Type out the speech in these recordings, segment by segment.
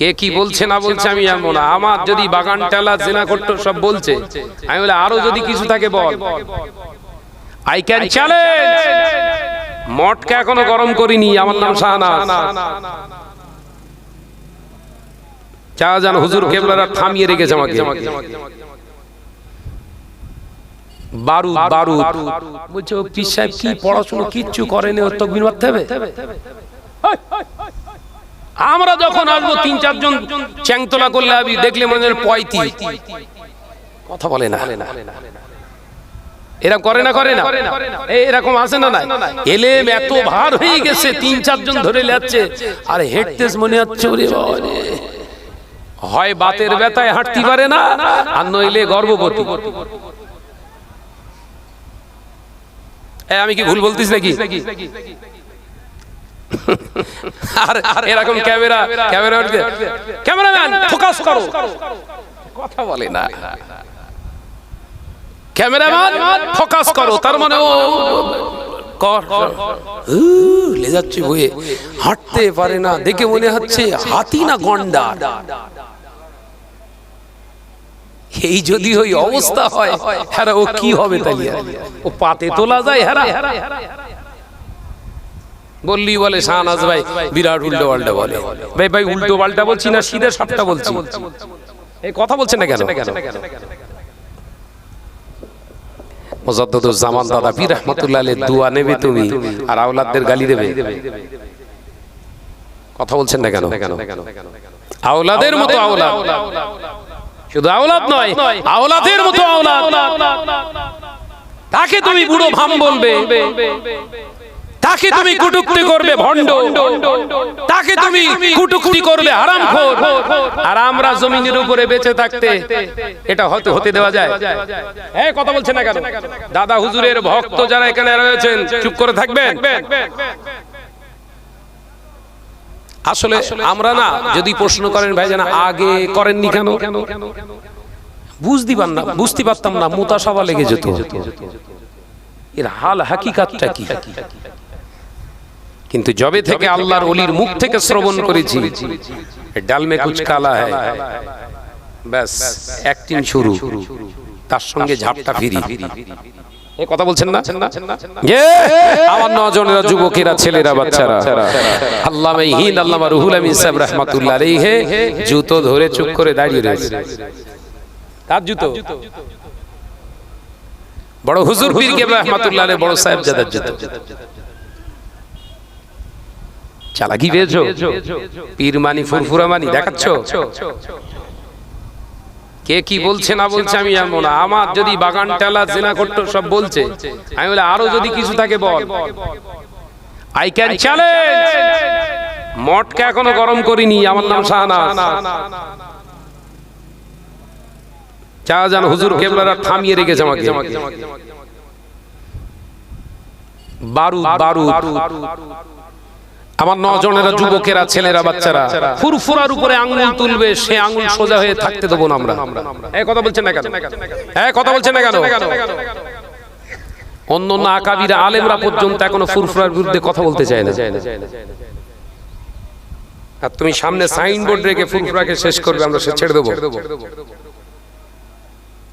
কে কি বলছে না বলছে আমি জানব না। আমার যদি বাগান টালা জেনা করতো সব বলছে। আমি বলে আরও যদি কিছু থাকে বল। আই ক্যান চ্যালেঞ্জ মটকে এখনও গরম করিনি আমার নাম শাহনাজ। চা হুজুর কেবলারা থামিয়ে রেখেছে আমাকে। বারুদ বারুদ বলছে ও সাহেব কি পড়াশোনা কিচ্ছু করেনি ওর তকবির মারতে হবে? আমরা যখন আসব, তিন, চারজন চ্যাংতলা করলে আমি দেখলে মনে হয় পয়তি কথা বলে না। এরা করে না করে না। এরকম আছে না না এলেম এত ভার হয়ে গেছে, তিন, চারজন ধরে যাচ্ছে। আর হেঁটতেস মনে হচ্ছে, ওরে হয় বাতের ব্যথায় হাঁটতে পারে না, আর নইলে গর্ভবতী। আমি কি ভুল বলতিস নাকি? আর এরকম ক্যামেরা ক্যামেরা ক্যামেরাম্যান ফোকাস করো। কথা বলে না। ক্যামেরাম্যান ফোকাস করো। তার মানে ও যাচ্ছে বয়ে হাঁটতে পারে না দেখে মনে হচ্ছে হাতি না গন্ডার। এই যদি ওই অবস্থা হয় হ্যাঁ ও কি হবে তাহলে? ও পাতে তোলা যায় হ্যাঁ বললি বলে শাহনাজ ভাই বিরাট উল্টো পাল্টা বলে। ভাই ভাই উল্টো পাল্টা বলছি না সিধে সবটা বলছি? এই কথা বলছেন না কেন? দাদা পীর রহমতুল্লাহ আলাইহির দোয়া নেবে তুমি আর আওলাদদের গালি দেবে। কথা বলছেন না কেন? আওলাদের মতো আওলাদ। শুধু আওলাদ নয় আওলাদের মতো আওলাদ। তাকে তুমি বুড়ো ভাম বলবে। তাকে তুমি কুটুক্তি করবে ভণ্ড। তাকে তুমি কুটুক্তি করবে হারামখোর। আর আমরা জমিনের উপরে বেঁচে থাকতে এটা হতে হতে দেওয়া যায়। হ্যাঁ কথা বলছেন না কেন? দাদা হুজুরের ভক্ত যারা এখানে রয়েছেন চুপ করে থাকবেন? আসলে আমরা না যদি প্রশ্ন করেন ভাই জানা আগে করেননি কেন? বুঝতে পার না বুঝতে পারতাম না মোতা সভা লেগে যেত। এর হাল হাকিকাতটা কি? কিন্তু জবে থেকে আল্লাহর অলির মুখ থেকে শ্রবণ করেছি ডাল মে কুচ কালা হ্যায় ব্যাস অ্যাক্টিং শুরু। তার সঙ্গে ঝাপটা ফিরি। এ কথা বলছেন না? আমার নজনেরা যুবকেরা ছেলেরা বাচ্চারা। আল্লামা হিন্দ আল্লামা রুহুল আমিন সাহেব রাহমাতুল্লাহ আলাইহি। জুতো ধরে চুপ করে দাঁড়িয়ে রয়েছে। তার জুতো। বড় হুজুর পীর কে রহমাতুল্লাহ বড় সাহেব জাদার জুতো। চালাকি পেয়েছ? পীর মানি ফুরফুরা মানি দেখাচ্ছ? কে কি বলছে না বলছে আমি জানব না। আমার যদি বাগান টালা জেনা করতো সব বলছে। আমি বলে আরও যদি কিছু থাকে বল। আই ক্যান চ্যালেঞ্জ মটকে এখনও গরম করিনি আমার নাম শাহনাজ। চা জান হুজুর কেবলারা থামিয়ে রেখেছে আমাকে। বারুদ বারুদ। আমার নজনেরা যুবকেরা ছেলেরা বাচ্চারা ফুরফুরার উপরে আঙ্গুল তুলবে সে আঙ্গুল সোজা হয়ে থাকতে দেবো না আমরা। এই কথা বলছেন না কেন এই কথা বলছেন না কেন অন্য অন্য আকাবিরা আলেমরা পর্যন্ত এখনও ফুরফুরার বিরুদ্ধে কথা বলতে চায় না। আর তুমি সামনে সাইনবোর্ড রেখে ফুরফুরাকে শেষ করবে আমরা সে ছেড়ে দেবো।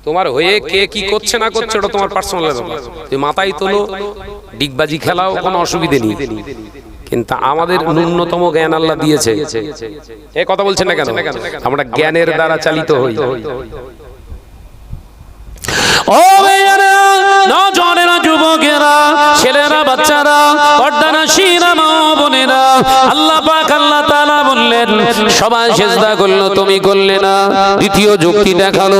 তোমার হয়ে কে কি করছে না করছে ওটা তোমার পার্সোনাল তুমি মাথায় তোলো ডিগবাজি খেলাও কোনো অসুবিধে নেই। কিন্তু আমাদের ন্যূনতম জ্ঞান আল্লাহ দিয়েছে। এ কথা বলছেন না কেন? আমরা জ্ঞানের দ্বারা চালিত হই। ও যুবকেরা ছেলেরা বাচ্চারা পর্দানা শিরা মা বোনেরা আল্লাহ বললেন সবাই সেজদা করল, তুমি করলে না। দ্বিতীয় যুক্তি দেখাল,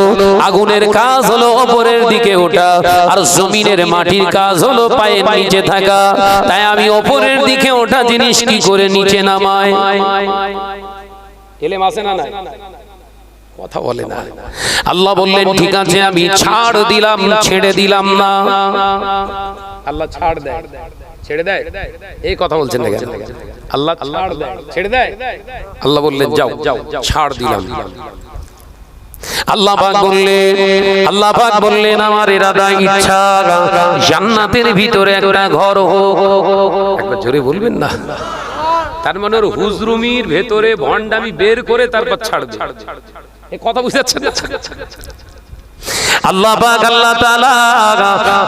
আগুনের কাজ হলো ওপরের দিকে ওঠা, আর জমিনের মাটির কাজ হলো পায়ের নিচে থাকা। তাই আমি ওপরের দিকে ওঠা জিনিস কি করে নিচে নামায়? এলেম আছে না না কথা বলে না। আল্লাহ বললেন, ঠিক আছে, আমি ছাড় দিলাম, ছেড়ে দিলাম না। আল্লাহ ছাড় দেয়। ছেড়ে দেয়? এই কথা বলছেন না আল্লাহ ছাড় দেয়। ছেড়ে দেয়। আল্লাহ বললেন যাও যাও ছাড় দিলাম। আল্লাহ পাক বললেন আল্লাহ পাক বললেন আমার ইরাদা ইচ্ছা। জান্নাতের ভিতরে একটা ঘর হোক। একবার জোরে বলবেন না। তার মানে হুজরুমির ভেতরে ভন্ডামি বের করে তারপর ছাড় এ কথা বুঝতে পারছেন আল্লাহ পাক আল্লাহ তাআলা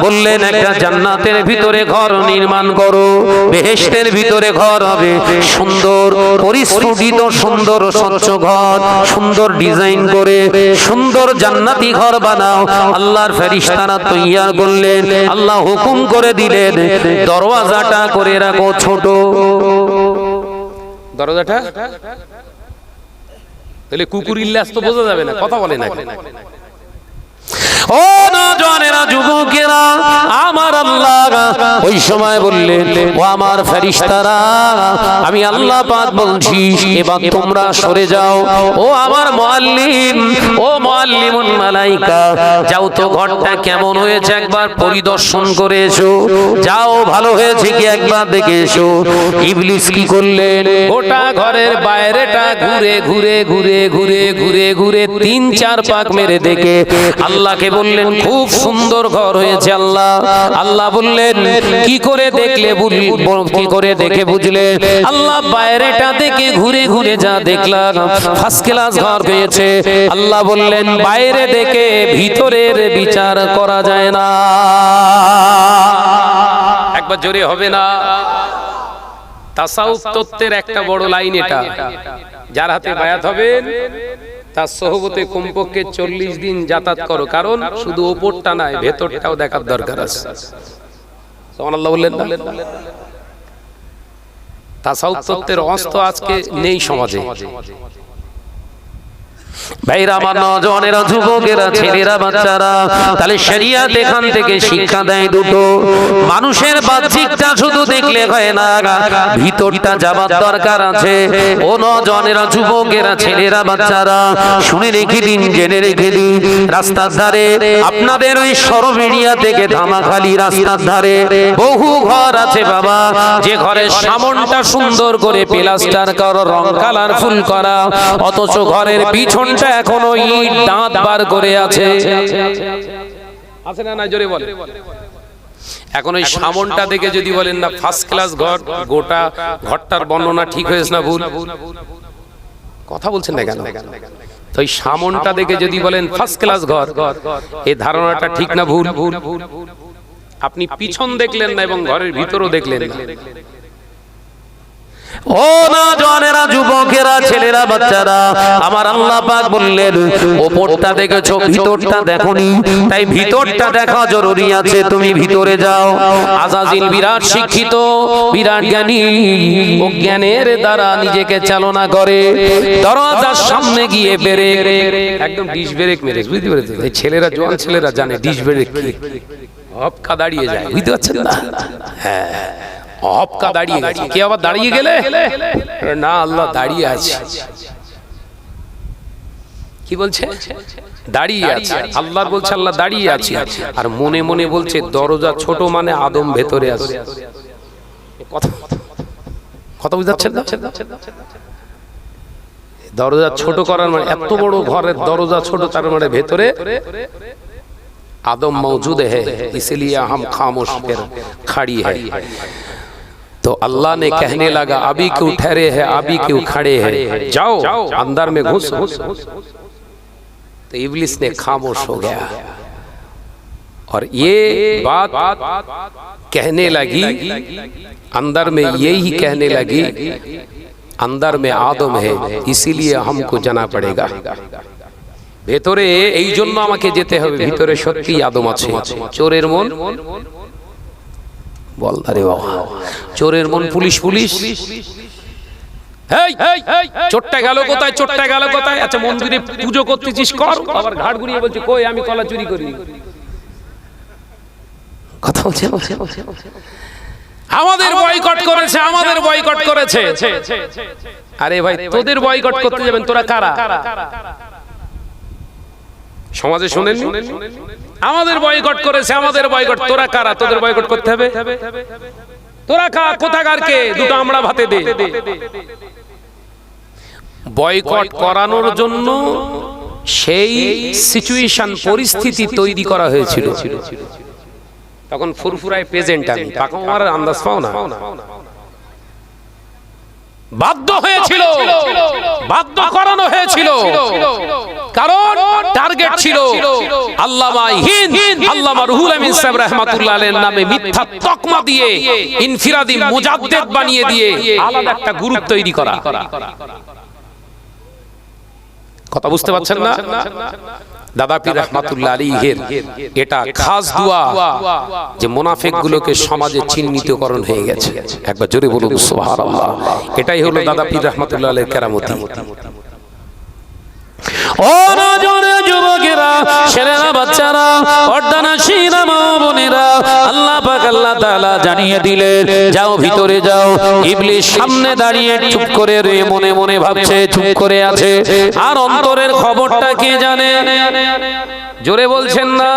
বললেন, একটা জান্নাতের ভিতরে ঘর নির্মাণ করো, বেহেশতের ভিতরে ঘর হবে। সুন্দর, পরিস্ফুটিত, সুন্দর, স্বচ্ছ ঘর, সুন্দর ডিজাইন করে, সুন্দর জান্নাতি ঘর বানাও। আল্লাহর ফেরেশতারা তৈয়ার করলেন। আল্লাহ হুকুম করে দিলেন, দরওয়াজাটা করে রাখো ছোট। দরজাটা? তাহলে কুকুর ইল্লাস তো বোঝা যাবে না, কথা বলে না আমি আল্লাহ বলছি, এবার তোমরা সরে যাও। ও আমার ও মালাইকা, যাও তো ঘরটা কেমন হয়েছে একবার পরিদর্শন করে এসো। যাও, ভালো হয়েছে কি একবার দেখে এসো। কি করলেন ঘরের বাইরেটা ঘুরে ঘুরে ঘুরে ঘুরে ঘুরে ঘুরে তিন চার পাক মেরে দেখে আল্লাহকে বললেন, খুব সুন্দর ঘর হয়েছে আল্লাহ। আল্লাহ বললেন, কি করে দেখলে কি করে দেখে বুঝলে? আল্লাহ বাইরেটা দেখে ঘুরে ঘুরে যা দেখলাম। ফার্স্ট ক্লাস ঘর পেয়েছে আল্লাহ বললেন, বাইরে দেখে ভিতরের বিচার করা যায় না। একবার জোরে হবে না? তাসাউফ তত্ত্বের একটা বড় লাইন এটা। যার হাতে বায়াত হবেন তার সহবতে কমপক্ষে চল্লিশ দিন যাতায়াত করো, কারণ শুধু ওপরটা নাই ভেতরটাও দেখার দরকার আছে। বললেন না? তাসাউফ তত্ত্বের অস্ত আজকে নেই সমাজে। ভাইরা আমার নজনেরা যুবকেরা ছেলেরা বাচ্চারা তাহলে শরিয়াত এখান থেকে শিক্ষা দেয় দুটো। মানুষের বাহ্যিকটা শুধু দেখলে হয় না ভিতরটা যাবার দরকার আছে। ও নজনেরা যুবকেরা ছেলেরা বাচ্চারা শুনে রেখে দিন জেনে রেখে দিন। রাস্তার ধারে আপনাদের ওই সরবেরিয়া থেকে ধামাখালি রাস্তার ধারে। বহু ঘর আছে বাবা। যে ঘরের সামনটা সুন্দর করে প্লাস্টার করা রং কালারফুল করা অথচ ঘরের পিছনটা এখনও ইট দাঁত বার করে আছে। আছে না না জোরে বলে। এখন ওই সামনটা দেখে যদি বলেন না ফার্স্ট ক্লাস ঘর গোটা ঘরটার বর্ণনা ঠিক হয়েছে না ভুল? কথা বলছেন না কেন? তো ওই সামনটা দেখে যদি বলেন ফার্স্ট ক্লাস ঘর এই ধারণাটা ঠিক না ভুল ভুল? আপনি পিছন দেখলেন না এবং ঘরের ভিতরও দেখলেন না। ও না জনেরা, যুবকেরা, ছেলেরা, বাচ্চারা, আমার আল্লাহ পাক বললেন, ওপরটা দেখেছ, ভিতরটা দেখোনি। তাই ভিতরটা দেখা জরুরি আছে, তুমি ভিতরে যাও। আজাজিল বিরাট শিক্ষিত, বিরাট জ্ঞানী, ও জ্ঞানের দ্বারা নিজেকে চালনা করে। দরজার সামনে গিয়ে বেরে একদম ডিশ ব্রেক মেরে বুঝতে পেরেছেন এই ছেলেরা, জোয়ান ছেলেরা জানে ডিশ ব্রেক কি। হপকা দাঁড়িয়ে যায়, বুঝতে পারছেন না? হ্যাঁ। হপকা দাঁড়িয়ে গেছে কে আবার দাঁড়িয়ে গেলে আরে না আল্লাহ দাঁড়িয়ে আছে কি বলছে দাঁড়িয়ে আছে আল্লাহ বলছে আল্লাহ দাঁড়িয়ে আছে আর মনে মনে বলছে দরজা ছোট মানে আদম ভেতরে আছে কথা কথা বুঝতে পারছেন না দরজা ছোট করার মানে এত বড় ঘরের দরজা ছোট তার মানে ভেতরে आदम मौजूद है इसलिए हम खामोश फिर खड़ी है तो अल्लाह ने कहने लगा अभी क्यों ठहरे हैं अभी क्यों खड़े हैं जाओ अंदर में घुस तो इबलिस ने खामोश हो गया और ये बात कहने लगी अंदर में यही कहने लगी अंदर में आदम है इसीलिए हमको जाना पड़ेगा ভেতরে এই জন্য আমাকে যেতে হবে ভিতরে সত্যি আদম আছে চোরের মন বল। আরে বাবা। চোরের মন পুলিশ পুলিশ। চোরটা গেল কোথায়? চোরটা গেল কোথায়? আচ্ছা মন্দিরে পুজো করতেছিস, কর। আবার ঘাট ঘুরিয়ে বলছে, কই, আমি কলা চুরি করি। কথা বলছে। আমাদের বয়কট করেছে, আমাদের বয়কট করেছে। আরে ভাই, তোদের বয়কট করতে যাবেন, তোরা কারা? সমাজে শুনেন আমাদের বয়কট করেছে আমাদের বয়কট। তোরা কারা? তোদের বয়কট করতে হবে? তোরা কা? কোথাকার কে? দুটো আমরা ভাতে দে। বয়কট করানোর জন্য সেই সিচুয়েশন পরিস্থিতি তৈরি করা হয়েছিল। তখন ফুরফুরায় প্রেজেন্ট আমি। পাকা মারার আন্দাজ পাও না। বাধ্য হয়েছিল। বাধ্য করানো হয়েছিল। কারণ টার্গেট ছিল আল্লামা হিন্দ। আল্লামা রুহুল আমিন সাহেব রাহমাতুল্লাহ আলাইহির নামে মিথ্যা তকমা দিয়ে, ইনফিরাদি মুজাদ্দেদ বানিয়ে দিয়ে আলাদা একটা গ্রুপ তৈরি করা। কথা বুঝতে পারছেন না? দাদা পীর রহমাতুল্লাহ হের এটা খাস দোয়া যে মোনাফেক গুলোকে সমাজে চিহ্নিতকরণ হয়ে গেছে। একবার জোরে বলুন সুবহানাল্লাহ। এটাই হলো দাদা পীর রহমাতুল্লাহ আলীর কেরামতি। ছেলেরা, বাচ্চারা অর্দানা শিরা মা বোনেরা, আল্লাহ পাক আল্লাহ তাআলা যাও ভিতরে যাও। ইবলিস সামনে দাঁড়িয়ে করে রে মনে মনে ভাবছে, চুপ করে আছে। আর অন্তরের খবরটা কে জানে? জোরে বলছেন না?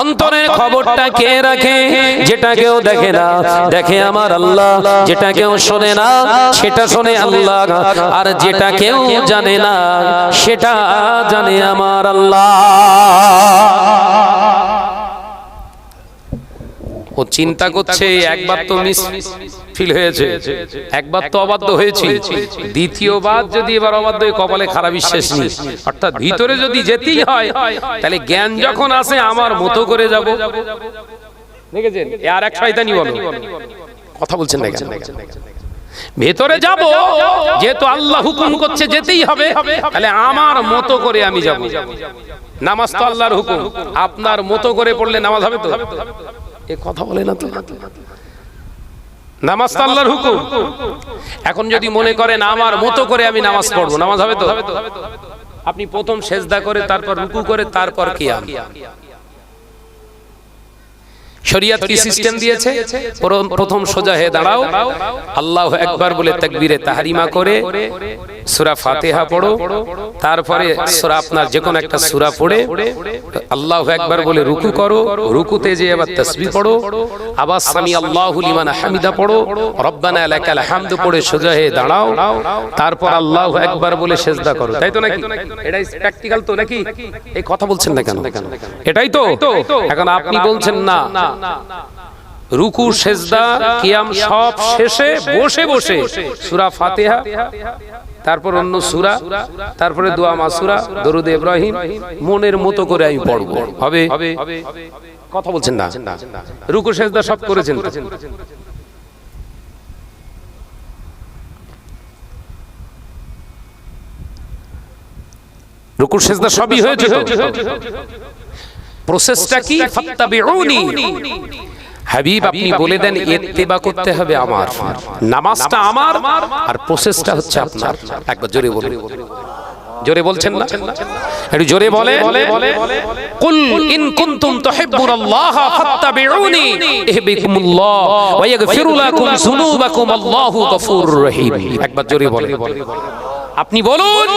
অন্তরের খবরটা কে রাখে? যেটা কেউ দেখে না, দেখে আমার আল্লাহ। যেটা কেউ শোনে না, সেটা শোনে আল্লাহ। আর যেটা কেউ জানে না, সেটা জানে আমার আল্লাহ। ও চিন্তা করছে একবার তো মিস ফিল হয়েছে। একবার তো অবাধ্য হয়েছি। দ্বিতীয়বার যদি এবার অবাধ্য কপালে খারাপ বিশ্বাস নেই। অর্থাৎ ভিতরে যদি যেতেই হয়, তাহলে জ্ঞান যখন আসে, আমার মতো করে যাব। দেখেছেন? আর এক শয়তানি বলো। কথা বলছেন না ভেতরে যাব, যেহেতু আল্লাহ হুকুম করছে, যেতেই হবে। তাহলে আমার মতো করে আমি যাব। নামাজ তো আল্লাহর হুকুম। আপনার মতো করে পড়লে নামাজ হবে তো? এ কথা বলে না তো? নামাজ আল্লাহর হুকুম। এখন যদি মনে করেন আমার মতো করে আমি নামাজ পড়ব, নামাজ হবে তো? আপনি প্রথম সেজদা করে, তারপর রুকু করে, তারপর কিয়াম। শরিয়াত কি সিস্টেম দিয়েছে? প্রথম- সোজা হয়ে দাঁড়াও। আল্লাহ একবার বলে তাকবীরে তাহারিমা করে সূরা ফাতিহা পড়ো। তারপরে সূরা আপনার যে কোনো একটা সূরা পড়ে আল্লাহ একবার বলে রুকু করো। রুকুতে যে আবার তাসবিহ পড়ো। আবার সামি আল্লাহু লিমান হামিদা পড়ো। রব্বানা লাকাল হামদু পড়ে সোজা হয়ে দাঁড়াও। তারপর আল্লাহ একবার বলে সেজদা করো। তাই তো নাকি? এটাই প্র্যাকটিক্যাল তো নাকি? এই কথা বলছেন না কেন? এটাই তো? এখন আপনি বলছেন না। রুকু সেজদা কিয়াম সব শেষে বসে বসে সূরা ফাতিহা তারপর অন্য সুরা তারপরে দোয়া মাসুরা দরুদ ইব্রাহিম মনের মতো করে আমি পড়ব। হবে? কথা বলছেন না? রুকু সেজদা সব করেছেন তো? রুকু সেজদা সবই হয়েছে? প্রসেসটা কি? ফাত্তাবিউনি। হাবিব আপনি বলে দেন ইত্তেবা করতে হবে আমার। নামাজটা আমার আর প্রসেসটা হচ্ছে আপনার। একবার জোরে বলুন। জোরে বলছেন না? একটু জোরে বলে কুল ইন কুনতুম তুহিব্বুনাল্লাহ ফাত্তাবিউনি। ইহবিকুমুল্লাহ ওয়া ইয়াগফিরু লাকুম যুনুবাকুম। আল্লাহু গফুরুর রহিম। একবার জোরে বলে আপনি বলুন,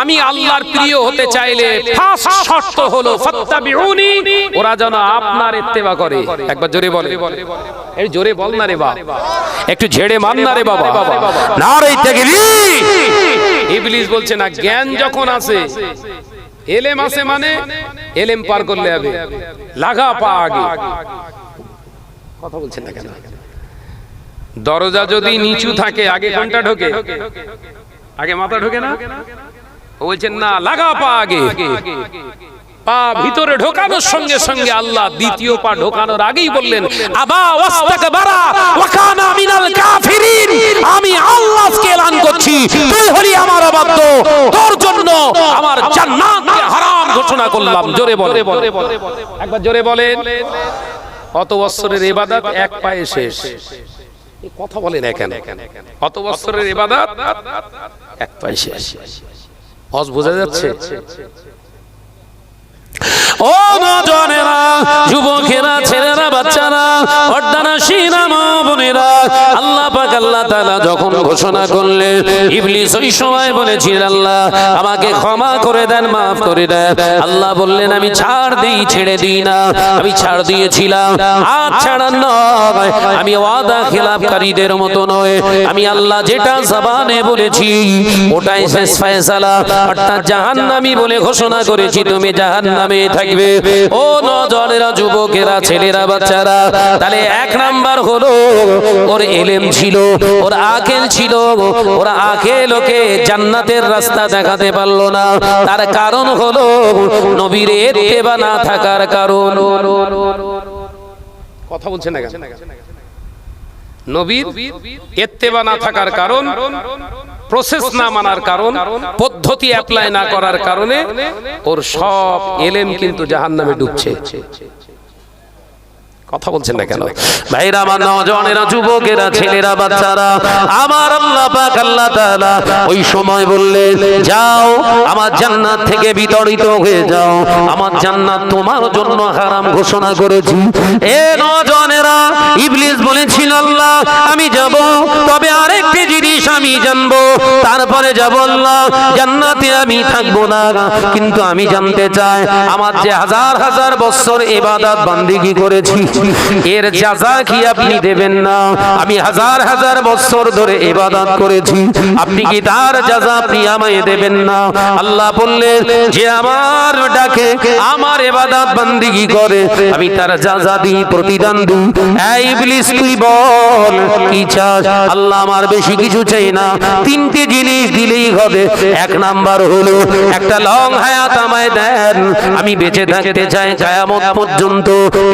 আমি আল্লাহর প্রিয় হতে চাইলে ফার্স্ট শর্ত হলো ফাত্তাবিউনি, ওরা যেন আপনার ইত্তেবা করে। একবার জোরে বলে এই জোরে বল না রে বাবা একটু ঝেড়ে মান না রে বাবা। নারে তাকবীর ইবলিস বলছে না, জ্ঞান যখন আসে এলেম আছে মানে এলেম পার করলে হবে। লাগা পা আগে। কথা বলছেন না কেন? দরজা যদি নিচু থাকে, আগে কোনটা ঢোকে। আগে মাথা ঢোকে না? ও বলছেন না লাগা পা আগে। পা ভিতরে ঢোকানোর সঙ্গে সঙ্গে আল্লাহ দ্বিতীয় পা ঢোকানোর আগেই বললেন আবা ওয়াস্তাকবারা ওয়া কানা মিনাল কাফিরিন। আমি আল্লাহকে এলান করছি। তুই হলি আমার অবাধ্য। তোর জন্য আমার জান্নাতকে হারাম ঘোষণা করলাম। জোরে বলে একবার জোরে বলেন। কত বছরের ইবাদত এক পায়ে শেষ। কথা বলেন কেন কত বছরের ইবাদত? এক পয়সা অজ বোঝা যাচ্ছে? ও নজনেরা যুবকেরা, ছেলেরা, বাচ্চারা অর্দানা শিরা মা ঘোষণা আমি ছাড় ছেড়ে দিই না। আমি ছাড় দিয়েছিলাম, আর নয়। আমি ওয়াদা মতো নয়। আমি আল্লাহ যেটা বলেছি, ওটাই বলে ঘোষণা করেছি, তুমি জাহান্নামে থাকবে। ও নজরেরা, যুবকেরা, ছেলেরা, বাচ্চারা, তাহলে এক নাম্বার হলো ওর এলেম ছিল, ওর আকেল ছিল, ওর আকেল ওকে জান্নাতের রাস্তা দেখাতে পারল না। তার কারণ হলো নবীর এত্তেবা না থাকার কারণ। কথা বলছেন না? নবীর না থাকার কারণ প্রসেস না মানার কারণ, পদ্ধতি অ্যাপ্লাই না করার কারণে ওর সব এলেম কিন্তু জাহান্নামে ডুবছে। কথা বলছেন না কেন? ভাইরা, আমার নজনেরা, যুবকেরা, ছেলেরা, বাচ্চারা, আমার আল্লাহ পাক, আল্লাহ তাআলা ওই সময় বললেন যাও, আমার জান্নাত থেকে বিতাড়িত হয়ে যাও। আমার জান্নাত তোমার জন্য হারাম ঘোষণা করেছি। এ নজনেরা আমি জানব, তারপরে যাব আল্লাহ জান্নাতে আমি থাকব না। কিন্তু আমি জানতে চাই, আমার যে হাজার হাজার বছর ইবাদত বান্দিগি করেছি, এর যাজা কি আপনি দেবেন না, আমি হাজার হাজার বছর ধরে ইবাদত করেছি, আপনি কি তার যাজা আপনি আমায় দেবেন না? আল্লাহ বললেন, যে আমার ডাকে আমার ইবাদত বান্দিগি করে, আমি তার যাজা দিই, প্রতিদান দিই। এই ইবলিস, তুই বল, কি চাস? আল্লাহ আমার বেশি কিছু চাই না। তিনটে জিনিস দিলেই হবে। এক নাম্বার হলো, একটা লং হায়াত আমায় দেন। আমি বেঁচে থাকতে চাই কায়ামত পর্যন্ত।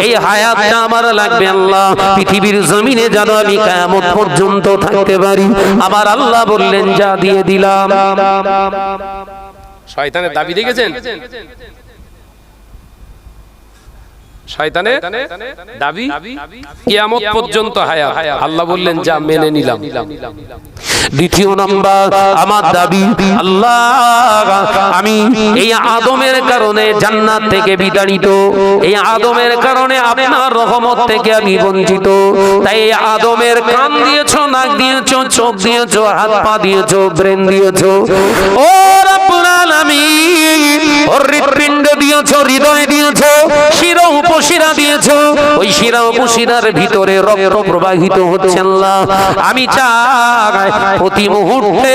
এই হায়াতটা আমার লাগবে আল্লাহ। পৃথিবীর জমিনে যেন আমি কায়ামত পর্যন্ত থাকতে পারি। আমার আল্লাহ বললেন, যা দিয়ে দিলাম। শয়তানের দাবি দেখেছেন? শয়তানের দাবি কিয়ামত পর্যন্ত হায়াত। আল্লাহ বললেন যা মেনে নিলাম। দ্বিতীয় নাম্বার আমার দাবি আল্লাহ আমি এই আদমের কারণে জান্নাত থেকে বিতাড়িত। এই আদমের কারণে আপনার রহমত থেকে আমি বঞ্চিত। তাই এই আদমের কান দিয়েছ নাক দিয়েছ চোখ দিয়েছ হাত পা দিয়েছ ব্রেন দিয়েছ। ও শিরা উপশিরার ভিতরে রক্ত প্রবাহিত হচ্ছে আল্লাহ। আমি চাই প্রতি মুহূর্তে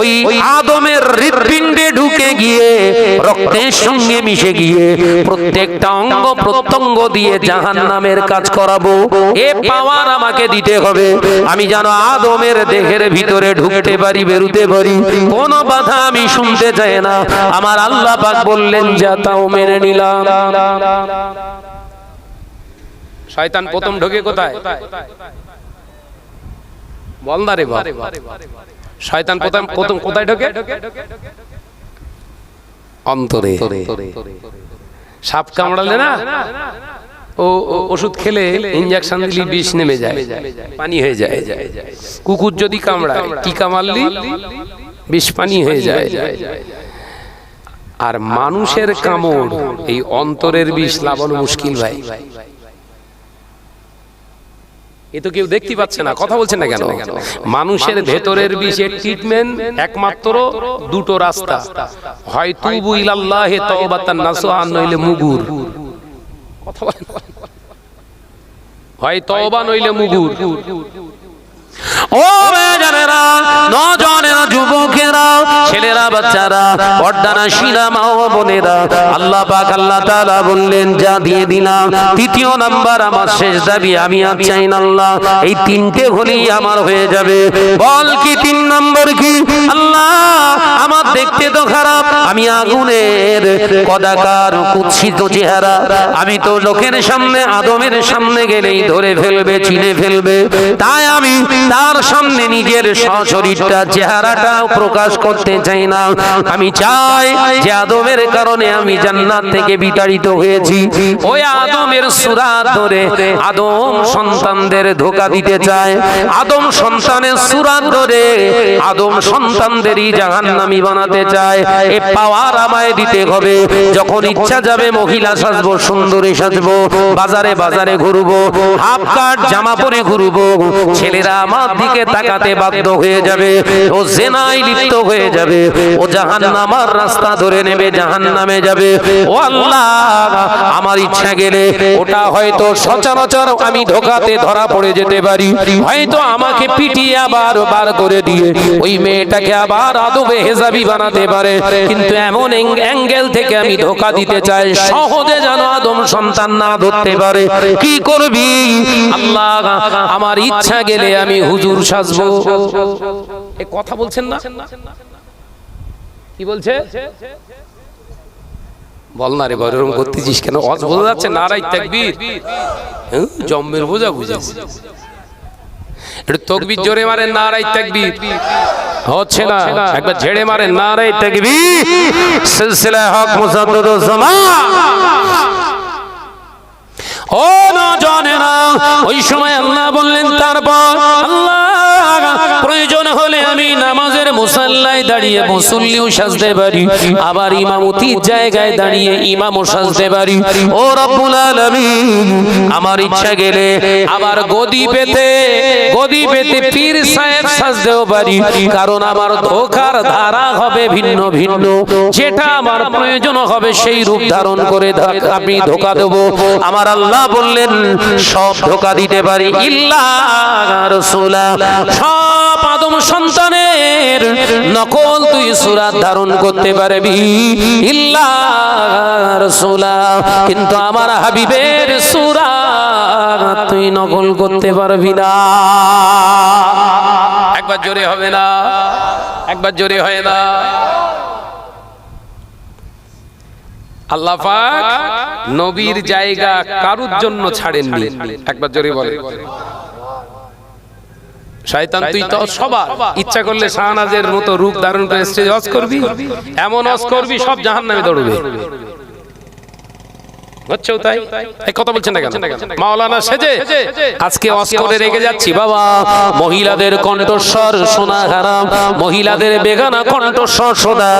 ওই আদমের হৃৎপিণ্ডে ঢুকে গিয়ে, রক্তের সঙ্গে মিশে গিয়ে প্রত্যেকটা অঙ্গ প্রত্যঙ্গ দিয়ে জাহান নামের কাজ করাবো। এ পাওয়ার আমাকে দিতে হবে। আমি যেন আদমের দেহের ভিতরে ঢুকতে পারি, বেরুতে পারি। কোন বাধা আমি শুনতে চাই না। আমার আল্লাহ পাক বললেন, যা তাও মেনে নিলাম। শয়তান প্রথম ঢোকে কোথায়? বল না রে শয়তান প্রথম প্রথম কোথায় ঢোকে? অন্তরে। সাপ কামড়ালে না? ও ওষুধ খেলে ইঞ্জেকশন দিলি বিষ নেমে যায়। পানি হয়ে যায়। কুকুর যদি কামড়ায় কি কামাললি বিষ পানি হয়ে যায়। আর মানুষের কামড় এই অন্তরের বিষ লাগানো মুশকিল ভাই। এ তো কেউ দেখতে পাচ্ছে না, কথা বলছেন না কেন? মানুষের ভেতরের বিষের ট্রিটমেন্ট একমাত্র দুটো রাস্তা। হয় তুবু ইলাল্লাহে তওবাতান নাসুহা নইলে মুগুর। কথা বলেন হয় তওবা, নইলে মুগুর। ও বেজানেরা নজনেরা যুবকেরা, ছেলেরা, বাচ্চারা মা বোনেরা, আল্লাহ পাক, আল্লাহ বললেন, যা দিয়ে দিলাম, তৃতীয় নাম্বার আমার শেষ দাবি, আমি আর চাই না আল্লাহ, এই তিনটে হলেই আমার হয়ে যাবে। বল কি তিন নম্বর কি? আল্লাহ, আমার দেখতে তো খারাপ, আমি আগুনের কদাকার, কুৎসিত চেহারা, আমি তো লোকের সামনে, আদমের সামনে গেলেই ধরে ফেলবে, চিনে ফেলবে। তাই আমি তার সামনে নিজের সশরীরটা চেহারাটা প্রকাশ করতে চাই না। আমি চাই যে আদমের কারণে আমি জান্নাত থেকে বিতাড়িত হয়েছি। ওই আদমের সুরাত ধরে আদম সন্তানদের ধোকা দিতে চায়। আদম সন্তানের সুরাত ধরে আদম সন্তানদেরই জাহান্নামী বানাতে চায়। এ পাওয়ার আমায় দিতে হবে। যখন ইচ্ছা যাবে মহিলা সাজবো, সুন্দরী সাজবো, বাজারে বাজারে ঘুরবো, হাফ কাট জামা পরে ঘুরবো, ছেলেরা আমার দিকে তাকাতে বাধ্য হয়ে যাবে। ও যে জেনায় লিপ্ত হয়ে যাবে। ও জাহান্নামার রাস্তা ধরে নেবে, জাহান্নামে যাবে। ও আল্লাহ, আমার ইচ্ছা গেলে ওটা হয়তো সচরাচর আমি ধোকাতে ধরা পড়ে যেতে পারি। হয়তো আমাকে পিটিয়ে আবার বার করে দিয়ে ওই মেয়েটাকে আবার আদবে হেজাবি বানাতে পারে। কিন্তু এমন অ্যাঙ্গেল থেকে আমি ধোকা দিতে চাই, সহজে যেন আদম সন্তান না ধরতে পারে। কি করবি? আল্লাহ, আমার ইচ্ছা গেলে আমি হুজুর সাজবো। এ কথা বলছেন না? কি বলছে? বল না রে বরং করতেছিস কেন? অজ বোঝা যাচ্ছে নারাই তাকবীর। হ্যাঁ, জম্মের বোঝা বুঝেছি। একটু তকবির জোরে মারেন নারাই তাকবীর। হচ্ছে না। একবার ঝেড়ে মারেন নারাই তাকবীর। সিলসিলা হক মুসাদ্দুদ জামান ও নজনেরা ওই সময় আল্লাহ বললেন তারপর মুসাল্লায় দাঁড়িয়ে মুসল্লিও সাজতে পারি, আবার ইমামতির জায়গায় দাঁড়িয়ে ইমামও সাজতে পারি। ও রব্বুল আলামিন, আমার ইচ্ছা গেলে আবার গদি পেতে গদি পেতে পীর সাহেব সাজতেও পারি, কারণ আমার ধোকার ধারা হবে ভিন্ন ভিন্ন, যেটা আমার প্রয়োজন হবে সেই রূপ ধারণ করে আমি ধোকা দেব। আমার আল্লাহ বললেন, সব ধোকা দিতে পারি। ইল্লা রাসূলা, সব আদম সন্তানের নকল তুই সুরাত ধারণ করতে পারবি, ইল্লা কিন্তু আমার হাবিবের সুরাত তুই নকল করতে পারবি না। একবার জোরে হবে না, একবার জোরে হয় না। আল্লাহ পাক নবীর জায়গা কারুর জন্য ছাড়েননি? একবার জোরে বলে শয়তান তুই তো সবার ইচ্ছা করলে শাহনাজের মতো রূপ ধারণ করে স্টেজ অস করবি এমন অস করবি সব দৌড়বে। হচ্ছেও তাই? কথা বলছেন না কেন? মাওলানা সেজে আজকে রেগে যাচ্ছি বাবা। মহিলাদের কণ্ঠস্বর শোনা হারাম। মহিলাদের বেগানা কণ্ঠস্বর শোনা